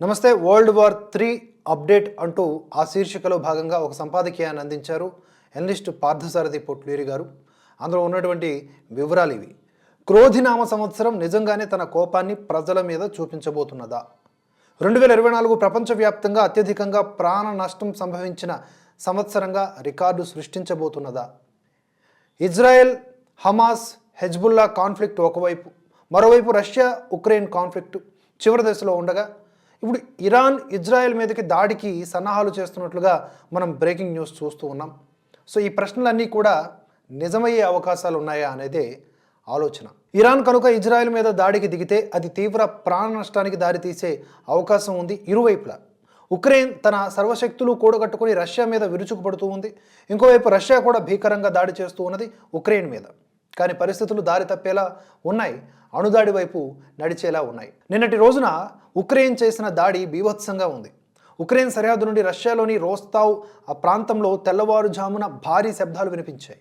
నమస్తే world war three update అంటూ ఆ శీర్షికలో భాగంగా ఒక సంపాదకీయాన్ని అందించారు ఎనలిస్ట్ పార్థసారథి పొట్లూరి గారు. అందులో ఉన్నటువంటి వివరాలు ఇవి. క్రోధినామ సంవత్సరం నిజంగానే తన కోపాన్ని ప్రజల మీద చూపించబోతున్నదా? రెండు వేల ఇరవై నాలుగు ప్రపంచవ్యాప్తంగా అత్యధికంగా ప్రాణ నష్టం సంభవించిన సంవత్సరంగా రికార్డు సృష్టించబోతున్నదా? ఇజ్రాయెల్ హమాస్ హెజ్బుల్లా కాన్ఫ్లిక్ట్ ఒకవైపు మరోవైపు రష్యా ఉక్రెయిన్ కాన్ఫ్లిక్ట్ చివరి దశలో ఉండగా ఇప్పుడు ఇరాన్ ఇజ్రాయెల్ మీదకి దాడికి సన్నాహాలు చేస్తున్నట్లుగా మనం బ్రేకింగ్ న్యూస్ చూస్తూ ఉన్నాం. సో ఈ ప్రశ్నలన్నీ కూడా నిజమయ్యే అవకాశాలు ఉన్నాయా అనేదే ఆలోచన. ఇరాన్ కనుక ఇజ్రాయెల్ మీద దాడికి దిగితే అది తీవ్ర ప్రాణ నష్టానికి దారితీసే అవకాశం ఉంది ఇరువైపులా. ఉక్రెయిన్ తన సర్వశక్తులు కూడగట్టుకుని రష్యా మీద విరుచుకుపడుతూ ఉంది. ఇంకోవైపు రష్యా కూడా భీకరంగా దాడి చేస్తూ ఉన్నది ఉక్రెయిన్ మీద. కానీ పరిస్థితులు దారి తప్పేలా ఉన్నాయి. అణుదాడి వైపు నడిచేలా ఉన్నాయి. నిన్నటి రోజున ఉక్రెయిన్ చేసిన దాడి బీభత్సంగా ఉంది. ఉక్రెయిన్ సరిహద్దు నుండి రష్యాలోని రోస్తావ్ ఆ ప్రాంతంలో తెల్లవారుజామున భారీ శబ్దాలు వినిపించాయి.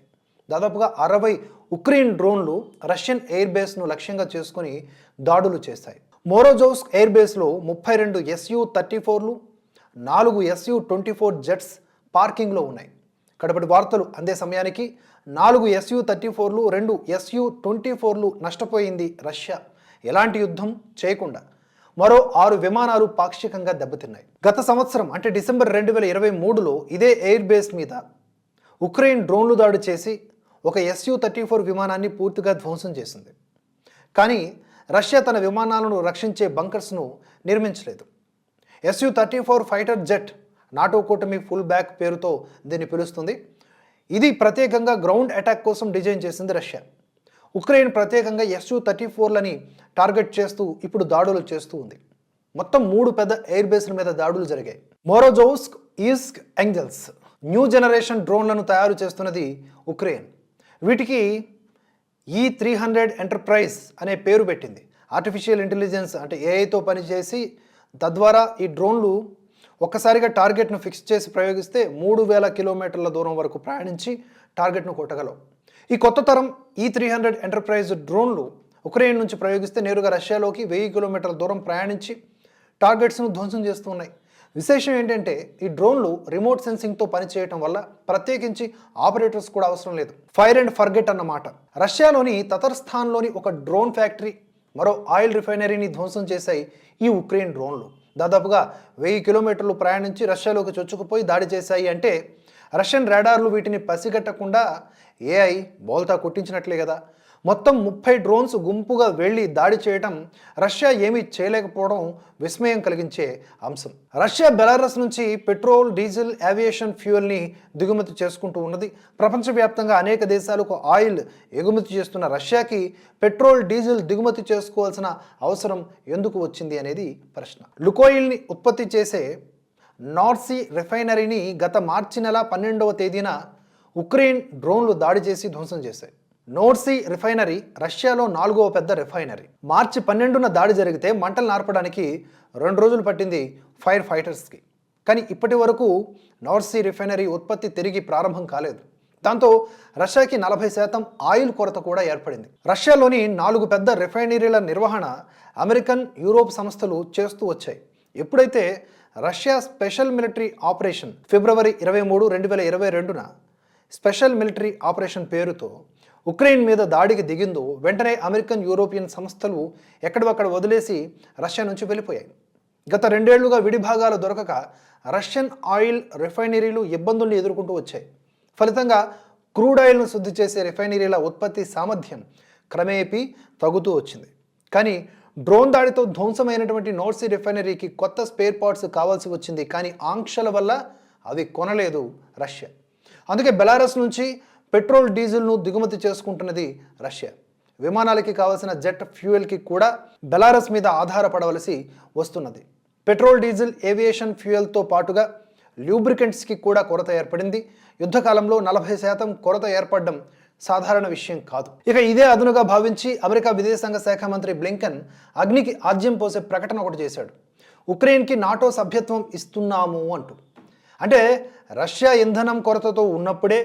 దాదాపుగా అరవై ఉక్రెయిన్ డ్రోన్లు రష్యన్ ఎయిర్ బేస్ను లక్ష్యంగా చేసుకుని దాడులు చేశాయి. మోరోజోవ్స్క్ ఎయిర్ బేస్లో ముప్పై రెండు ఎస్యు థర్టీ ఫోర్లు నాలుగు ఎస్యు ట్వంటీ ఫోర్ జెట్స్ పార్కింగ్లో ఉన్నాయి. కడపటి వార్తలు అందే సమయానికి. నాలుగు ఎస్యు థర్టీ ఫోర్లు రెండు ఎస్యు ట్వంటీ ఫోర్లు నష్టపోయింది రష్యా. ఎలాంటి యుద్ధం? చేయకుండా. మరో ఆరు విమానాలు పాక్షికంగా దెబ్బతిన్నాయి. గత సంవత్సరం అంటే డిసెంబర్ రెండు వేల ఇరవై మూడులో ఇదే ఎయిర్ బేస్ మీద ఉక్రెయిన్ డ్రోన్లు దాడి చేసి ఒక ఎస్యు థర్టీ ఫోర్ విమానాన్ని పూర్తిగా ధ్వంసం చేసింది. కానీ రష్యా తన విమానాలను రక్షించే బంకర్స్ను నిర్మించలేదు. SU thirty four fighter jet NATO కూటమి ఫుల్ బ్యాక్ పేరుతో దీన్ని పిలుస్తుంది. ఇది ప్రత్యేకంగా గ్రౌండ్ అటాక్ కోసం డిజైన్ చేసింది రష్యా ఉక్రెయిన్ ప్రత్యేకంగా ఎస్యూ థర్టీ ఫోర్లని టార్గెట్ చేస్తూ ఇప్పుడు దాడులు చేస్తూ ఉంది. మొత్తం మూడు పెద్ద ఎయిర్ బేస్ల మీద దాడులు జరిగాయి. మోరోజోస్క్ ఈస్క్ ఎంజల్స్ న్యూ జనరేషన్ డ్రోన్లను తయారు చేస్తున్నది ఉక్రెయిన్ వీటికి ఈ త్రీ హండ్రెడ్ ఎంటర్ప్రైజ్ అనే పేరు పెట్టింది. ఆర్టిఫిషియల్ ఇంటెలిజెన్స్ అంటే ఏఐతో పనిచేసి తద్వారా ఈ డ్రోన్లు ఒక్కసారిగా టార్గెట్ను ఫిక్స్ చేసి ప్రయోగిస్తే మూడు వేల కిలోమీటర్ల దూరం వరకు ప్రయాణించి టార్గెట్ను కొట్టగలవు. ఈ కొత్త తరం ఈ త్రీ హండ్రెడ్ ఎంటర్ప్రైజ్ డ్రోన్లు ఉక్రెయిన్ నుంచి ప్రయోగిస్తే నేరుగా రష్యాలోకి వెయ్యి కిలోమీటర్ల దూరం ప్రయాణించి టార్గెట్స్ను ధ్వంసం చేస్తున్నాయి. విశేషం ఏంటంటే ఈ డ్రోన్లు రిమోట్ సెన్సింగ్తో పనిచేయటం వల్ల ప్రత్యేకించి ఆపరేటర్స్ కూడా అవసరం లేదు. ఫైర్ అండ్ ఫర్గెట్ అన్నమాట. రష్యాలోని తతర్స్థాన్లోని ఒక డ్రోన్ ఫ్యాక్టరీ మరో ఆయిల్ రిఫైనరీని ధ్వంసం చేశాయి ఈ ఉక్రెయిన్ డ్రోన్లు. దాదాపుగా వెయ్యి కిలోమీటర్లు ప్రయాణించి రష్యాలోకి చొచ్చుకుపోయి దాడి చేశాయి అంటే రష్యన్ రాడార్లు వీటిని పసిగట్టకుండా ఏఐ బోల్తా కొట్టించినట్లే కదా. మొత్తం ముప్పై డ్రోన్స్ గుంపుగా వెళ్ళి దాడి చేయటం రష్యా ఏమీ చేయలేకపోవడం విస్మయం కలిగించే అంశం. రష్యా బెలారస్ నుంచి పెట్రోల్ డీజిల్ ఏవియేషన్ ఫ్యూయల్ని దిగుమతి చేసుకుంటూ ఉన్నది. ప్రపంచవ్యాప్తంగా అనేక దేశాలకు ఆయిల్ ఎగుమతి చేస్తున్న రష్యాకి పెట్రోల్ డీజిల్ దిగుమతి చేసుకోవాల్సిన అవసరం ఎందుకు వచ్చింది అనేది ప్రశ్న. లుకోయిల్ని ఉత్పత్తి చేసే నార్సీ రిఫైనరీని గత మార్చి నెల పన్నెండవ తేదీన ఉక్రెయిన్ డ్రోన్లు దాడి చేసి ధ్వంసం చేశాయి. నోర్సీ రిఫైనరీ రష్యాలో నాలుగవ పెద్ద రిఫైనరీ. మార్చి పన్నెండున దాడి జరిగితే మంటలు నార్పడానికి రెండు రోజులు పట్టింది ఫైర్ ఫైటర్స్కి. కానీ ఇప్పటి వరకు నార్సీ రిఫైనరీ ఉత్పత్తి తిరిగి ప్రారంభం కాలేదు. దాంతో రష్యాకి నలభై శాతం ఆయిల్ కొరత కూడా ఏర్పడింది. రష్యాలోని నాలుగు పెద్ద రిఫైనరీల నిర్వహణ అమెరికన్ యూరోప్ సంస్థలు చేస్తూ వచ్చాయి. ఎప్పుడైతే రష్యా స్పెషల్ మిలిటరీ ఆపరేషన్ ఫిబ్రవరి ఇరవై మూడు రెండు వేల ఇరవై రెండున స్పెషల్ మిలిటరీ ఆపరేషన్ పేరుతో ఉక్రెయిన్ మీద దాడికి దిగిందో వెంటనే అమెరికన్ యూరోపియన్ సంస్థలు ఎక్కడవక్కడ వదిలేసి రష్యా నుంచి వెళ్ళిపోయాయి. గత రెండేళ్ళుగా విడిభాగాలు దొరకక రష్యన్ ఆయిల్ రిఫైనరీలు ఇబ్బందుల్ని ఎదుర్కొంటూ వచ్చాయి. ఫలితంగా క్రూడ్ ఆయిల్ను శుద్ధి చేసే రిఫైనరీల ఉత్పత్తి సామర్థ్యం క్రమేపీ తగ్గుతూ వచ్చింది. కానీ డ్రోన్ దాడితో ధ్వంసమైనటువంటి నోర్సీ రిఫైనరీకి కొత్త స్పేర్ పార్ట్స్ కావాల్సి వచ్చింది. కానీ ఆంక్షల వల్ల అవి కొనలేదు రష్యా. అందుకే బెలారస్ నుంచి పెట్రోల్ డీజిల్ను దిగుమతి చేసుకుంటున్నది రష్యా. విమానాలకి కావలసిన జెట్ ఫ్యూయల్కి కూడా బెలారస్ మీద ఆధారపడవలసి వస్తున్నది. పెట్రోల్ డీజిల్ ఏవియేషన్ ఫ్యూయల్తో పాటుగా ల్యూబ్రికెంట్స్కి కూడా కొరత ఏర్పడింది. యుద్ధకాలంలో నలభై శాతం కొరత ఏర్పడడం సాధారణ విషయం కాదు. ఇక ఇదే అదునుగా భావించి అమెరికా విదేశాంగ శాఖ మంత్రి బ్లింకన్ అగ్నికి ఆజ్యం పోసే ప్రకటన ఒకటి చేశాడు. ఉక్రెయిన్కి నాటో సభ్యత్వం ఇస్తున్నాము అంటూ. అంటే రష్యా ఇంధనం కొరతతో ఉన్నప్పుడే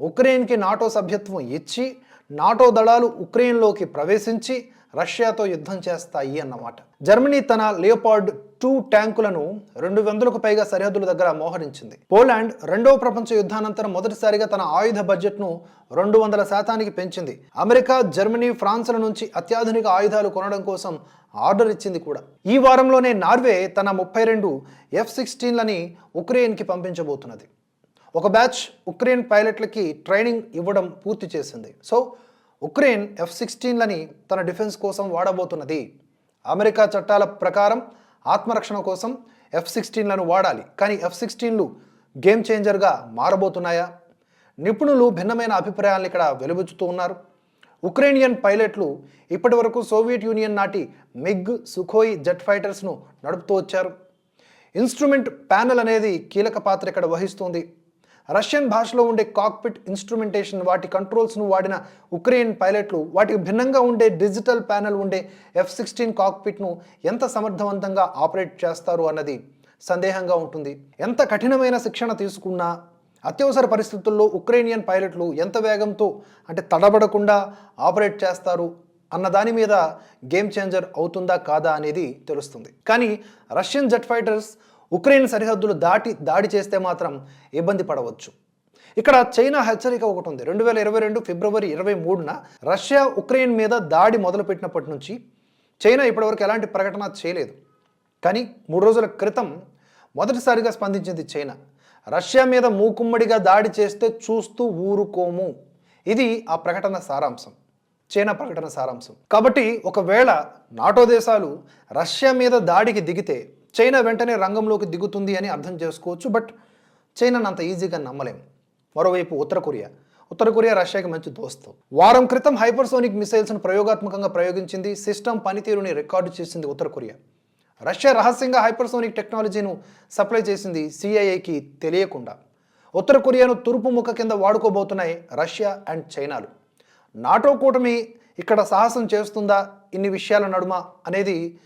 ఉక్రెయిన్కి నాటో సభ్యత్వం ఇచ్చి నాటో దళాలు ఉక్రెయిన్లోకి ప్రవేశించి రష్యాతో యుద్ధం చేస్తాయి అన్నమాట. జర్మనీ తన లియోపార్డ్ టూ ట్యాంకులను రెండు వందలకు పైగా సరిహద్దుల దగ్గర మోహరించింది. పోలాండ్ రెండవ ప్రపంచ యుద్ధానంతరం మొదటిసారిగా తన ఆయుధ బడ్జెట్ను రెండు వందల శాతానికి పెంచింది. అమెరికా జర్మనీ ఫ్రాన్స్ల నుంచి అత్యాధునిక ఆయుధాలు కొనడం కోసం ఆర్డర్ ఇచ్చింది కూడా. ఈ వారంలోనే నార్వే తన ముప్పై రెండు ఎఫ్ సిక్స్టీన్లని ఉక్రెయిన్కి పంపించబోతున్నది. ఒక బ్యాచ్ ఉక్రెయిన్ పైలట్లకి ట్రైనింగ్ ఇవ్వడం పూర్తి చేసింది. సో ఉక్రెయిన్ ఎఫ్ సిక్స్టీన్లని తన డిఫెన్స్ కోసం వాడబోతున్నది. అమెరికా చట్టాల ప్రకారం ఆత్మరక్షణ కోసం ఎఫ్ సిక్స్టీన్లను వాడాలి. కానీ ఎఫ్ సిక్స్టీన్లు గేమ్ చేంజర్గా మారబోతున్నాయా? నిపుణులు భిన్నమైన అభిప్రాయాలను ఇక్కడ వెలుబుచ్చుతూ ఉన్నారు. ఉక్రేనియన్ పైలట్లు ఇప్పటి వరకు సోవియట్ యూనియన్ నాటి మిగ్ సుఖోయి జెట్ ఫైటర్స్ను నడుపుతూ వచ్చారు. ఇన్స్ట్రుమెంట్ ప్యానెల్ అనేది కీలక పాత్ర ఇక్కడ వహిస్తుంది. రష్యన్ భాషలో ఉండే కాక్పిట్ ఇన్స్ట్రుమెంటేషన్ వాటి కంట్రోల్స్ను వాడిన ఉక్రెయిన్ పైలట్లు వాటికి భిన్నంగా ఉండే డిజిటల్ ప్యానెల్ ఉండే ఎఫ్ సిక్స్టీన్ కాక్పిట్ను ఎంత సమర్థవంతంగా ఆపరేట్ చేస్తారు అన్నది సందేహంగా ఉంటుంది. ఎంత కఠినమైన శిక్షణ తీసుకున్నా అత్యవసర పరిస్థితుల్లో ఉక్రేనియన్ పైలట్లు ఎంత వేగంతో అంటే తడబడకుండా ఆపరేట్ చేస్తారు అన్న దాని మీద గేమ్ చేంజర్ అవుతుందా కాదా అనేది తెలుస్తుంది. కానీ రష్యన్ జెట్ ఫైటర్స్ ఉక్రెయిన్ సరిహద్దులు దాటి దాడి చేస్తే మాత్రం ఇబ్బంది పడవచ్చు. ఇక్కడ చైనా హెచ్చరిక ఒకటి ఉంది. రెండు వేల ఇరవై రెండు ఫిబ్రవరి ఇరవై మూడున రష్యా ఉక్రెయిన్ మీద దాడి మొదలుపెట్టినప్పటి నుంచి చైనా ఇప్పటివరకు ఎలాంటి ప్రకటన చేయలేదు. కానీ మూడు రోజుల క్రితం మొదటిసారిగా స్పందించింది చైనా. రష్యా మీద మూకుమ్మడిగా దాడి చేస్తే చూస్తూ ఊరుకోము. ఇది ఆ ప్రకటన సారాంశం. చైనా ప్రకటన సారాంశం. కాబట్టి ఒకవేళ నాటో దేశాలు రష్యా మీద దాడికి దిగితే చైనా వెంటనే రంగంలోకి దిగుతుంది అని అర్థం చేసుకోవచ్చు బట్ చైనాను అంత ఈజీగా నమ్మలేం. మరోవైపు ఉత్తర కొరియా. ఉత్తర కొరియా రష్యాకి మంచి దోస్తు. వారం క్రితం హైపర్సోనిక్ మిసైల్స్ను ప్రయోగాత్మకంగా ప్రయోగించింది సిస్టమ్ పనితీరుని రికార్డు చేసింది ఉత్తర కొరియా. రష్యా రహస్యంగా హైపర్సోనిక్ టెక్నాలజీను సప్లై చేసింది సిఐఏకి తెలియకుండా. ఉత్తర కొరియాను తూర్పు ముఖ కింద వాడుకోబోతున్నాయి రష్యా అండ్ చైనాలు. నాటో కూటమి ఇక్కడ సాహసం చేస్తుందా? ఇన్ని విషయాల నడుమ అనేది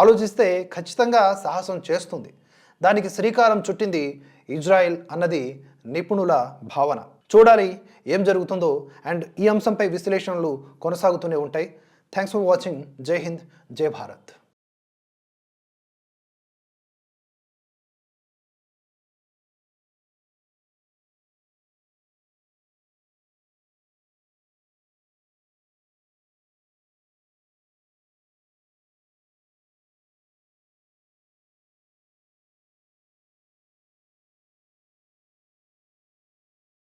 ఆలోచిస్తే ఖచ్చితంగా సాహసం చేస్తుంది. దానికి శ్రీకారం చుట్టింది ఇజ్రాయెల్ అన్నది నిపుణుల భావన. చూడాలి ఏం జరుగుతుందో అండ్ ఈ అంశంపై విశ్లేషణలు కొనసాగుతూనే ఉంటాయి. థ్యాంక్స్ ఫర్ వాచింగ్ జై హింద్ జై భారత్